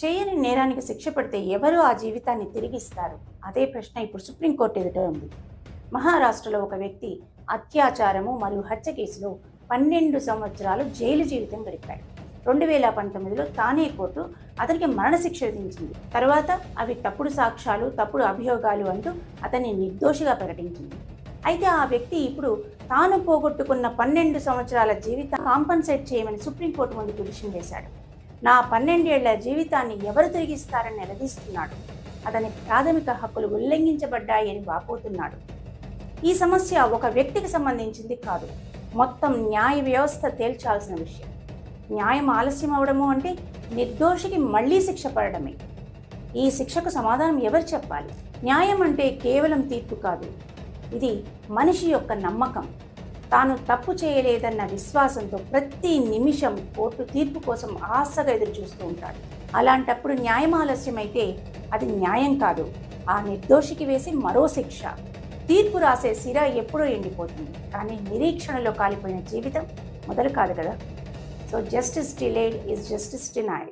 చేయని నేరానికి శిక్ష పడితే ఎవరు ఆ జీవితాన్ని తిరిగిస్తారు? అదే ప్రశ్న ఇప్పుడు సుప్రీంకోర్టు ఎదుట ఉంది. మహారాష్ట్రలో ఒక వ్యక్తి అత్యాచారము మరియు హత్య కేసులో పన్నెండు సంవత్సరాలు జైలు జీవితం గడిపాడు. రెండు వేల పంతొమ్మిదిలో తానే కోర్టు అతనికి మరణశిక్ష విధించింది. తర్వాత అవి తప్పుడు సాక్ష్యాలు తప్పుడు అభియోగాలు అంటూ అతన్ని నిర్దోషిగా ప్రకటించింది. అయితే ఆ వ్యక్తి ఇప్పుడు తాను పోగొట్టుకున్న పన్నెండు సంవత్సరాల జీవితం కాంపన్సేట్ చేయమని సుప్రీంకోర్టు ముందు పిటిషన్ వేశాడు. నా పన్నెండేళ్ళ జీవితాన్ని ఎవరు తిరిగిస్తారని నిలదీస్తున్నాడు. అతని ప్రాథమిక హక్కులు ఉల్లంఘించబడ్డాయని వాపోతున్నాడు. ఈ సమస్య ఒక వ్యక్తికి సంబంధించింది కాదు మొత్తం న్యాయ వ్యవస్థ తేల్చాల్సిన విషయం. న్యాయం ఆలస్యం అవడము అంటే నిర్దోషికి మళ్ళీ శిక్ష పడడమే. ఈ శిక్షకు సమాధానం ఎవరు చెప్పాలి? న్యాయం అంటే కేవలం తీర్పు కాదు. ఇది మనిషి యొక్క నమ్మకం. తాను తప్పు చేయలేదన్న విశ్వాసంతో ప్రతి నిమిషం కోర్టు తీర్పు కోసం ఆశగా ఎదురు చూస్తూ ఉంటాడు. అలాంటప్పుడు న్యాయం ఆలస్యమైతే అది న్యాయం కాదు. ఆ నిర్దోషికి వేసి మరో శిక్ష. తీర్పు రాసే సిర ఎప్పుడో ఎండిపోతుంది. కానీ నిరీక్షణలో కాలిపోయిన జీవితం మొదలు కాదు కదా. So justice delayed is justice denied